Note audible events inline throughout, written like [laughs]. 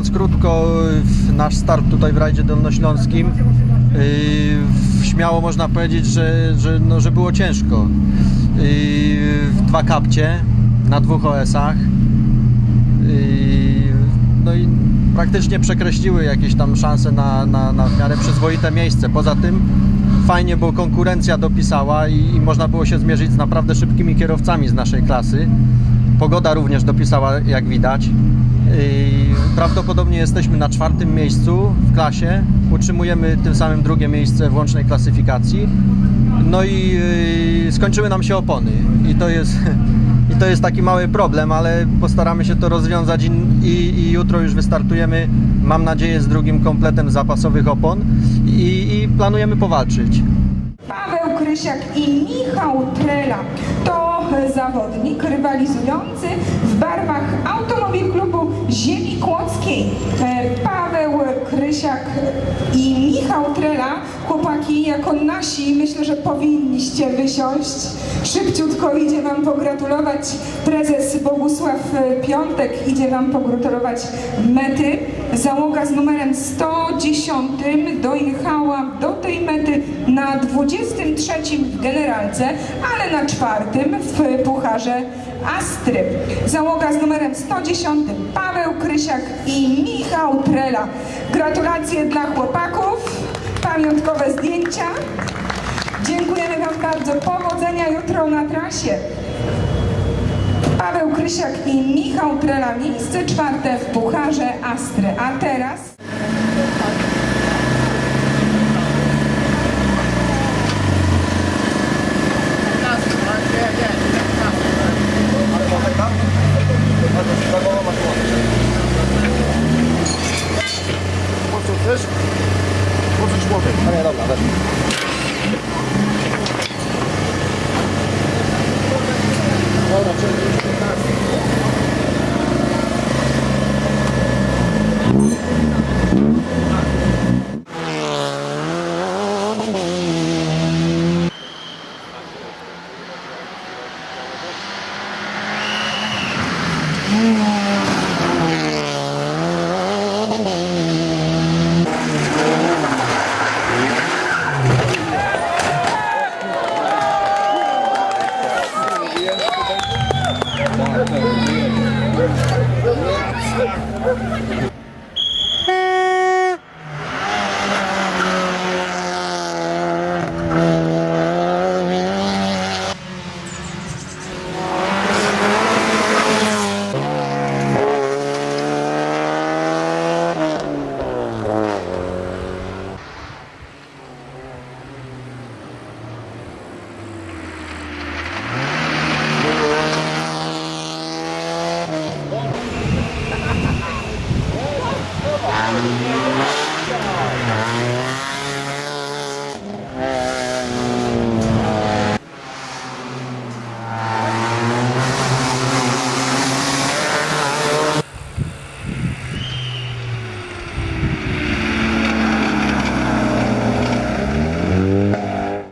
Podsumowując krótko nasz start tutaj w rajdzie dolnośląskim, yy, śmiało można powiedzieć, że, że, no, że było ciężko. Yy, w dwa kapcie na dwóch OS-ach. Yy, no i praktycznie przekreśliły jakieś tam szanse na, na, na w miarę przyzwoite miejsce. Poza tym fajnie, bo konkurencja dopisała i, i można było się zmierzyć z naprawdę szybkimi kierowcami z naszej klasy. Pogoda również dopisała, jak widać. Yy, Prawdopodobnie jesteśmy na czwartym miejscu w klasie. Utrzymujemy tym samym drugie miejsce w łącznej klasyfikacji. No i yy, skończyły nam się opony. I to jest, [laughs] i to jest taki mały problem, ale postaramy się to rozwiązać i, i, jutro już wystartujemy, mam nadzieję, z drugim kompletem zapasowych opon i, i planujemy powalczyć. Paweł Krysiak i Michał Trela to zawodnik rywalizujący w barwach Automobil Klubu Ziemi Kłodzkiej. E, Paweł Krysiak i Michał Trela, chłopaki jako nasi, myślę, że powinniście wysiąść. Szybciutko idzie Wam pogratulować prezes Bogusław Piątek, idzie Wam pogratulować mety. Załoga z numerem 110 dojechała do tej mety na 23 w generalce, ale na czwartym w pucharze Astry. Załoga z numerem 110 Paweł Krysiak i Michał Trela. Gratulacje dla chłopaków, pamiątkowe zdjęcia. Dziękujemy Wam bardzo. Powodzenia jutro na trasie. Paweł Krysiak i Michał Trela, miejsce czwarte w Pucharze Astry. A teraz...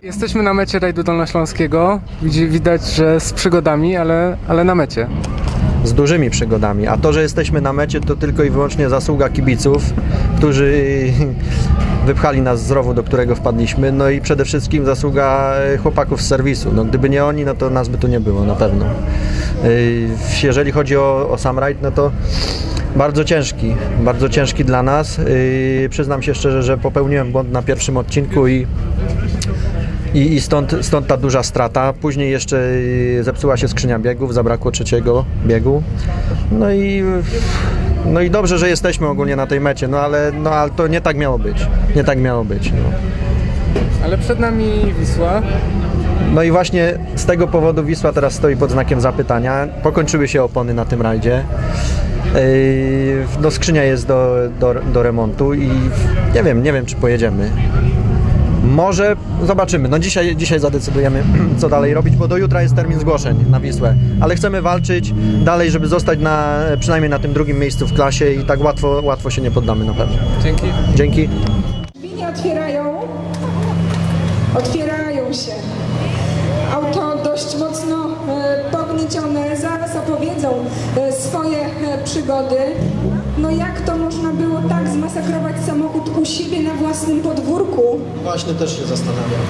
Jesteśmy na mecie rajdu dolnośląskiego. Widzi- Widać, że z przygodami, ale, ale na mecie. Z dużymi przygodami. A to, że jesteśmy na mecie, to tylko i wyłącznie zasługa kibiców, którzy [laughs] wypchali nas z rowu, do którego wpadliśmy. No i przede wszystkim zasługa chłopaków z serwisu. No, gdyby nie oni, no to nas by tu nie było na pewno. Yy, Jeżeli chodzi o, o sam rajd, no to bardzo ciężki, bardzo ciężki dla nas. Yy, Przyznam się szczerze, że popełniłem błąd na pierwszym odcinku i i, i stąd, stąd ta duża strata. Później jeszcze y, zepsuła się skrzynia biegów, zabrakło trzeciego biegu. No i, no i dobrze, że jesteśmy ogólnie na tej mecie, no ale, no ale to nie tak miało być. Nie tak miało być. No. Ale przed nami Wisła. No i właśnie z tego powodu Wisła teraz stoi pod znakiem zapytania. Pokończyły się opony na tym rajdzie. Yy, No skrzynia jest do, do, do remontu i nie wiem, nie wiem czy pojedziemy. Może zobaczymy. No dzisiaj, dzisiaj zadecydujemy, [clears throat] co dalej robić, bo do jutra jest termin zgłoszeń na Wisłę. Ale chcemy walczyć dalej, żeby zostać na, przynajmniej na tym drugim miejscu w klasie i tak łatwo, łatwo się nie poddamy na pewno. Dzięki. Dzięki. Drzwi nie otwierają. Otwierają się. Auto dość mocno e, pogniecione. Zaraz opowiedzą e, swoje e, przygody. No jak to można było tak zmasakrować samochód u siebie na własnym podwórku? Właśnie też się zastanawiam.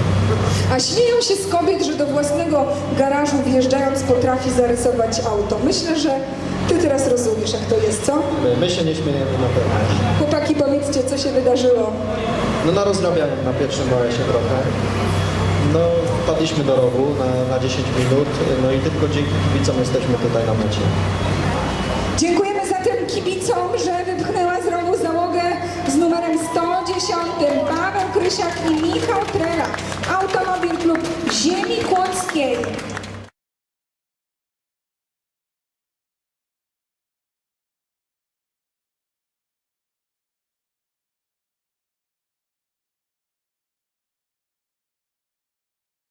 A śmieją się z kobiet, że do własnego garażu wjeżdżając potrafi zarysować auto. Myślę, że ty teraz rozumiesz, jak to jest, co? My się nie śmiejemy na pewno. Chłopaki, powiedzcie, co się wydarzyło. No narozrabiałem na pierwszym się trochę. No wpadliśmy do rowu na, na 10 minut, no i tylko dzięki kibicom jesteśmy tutaj na mecie. Dziękujemy zatem kibicom, że wypchnęła z rowu załogę z numerem 110 Paweł Krysiak i Michał Trela. Automobil Klub Ziemi Kłodzkiej.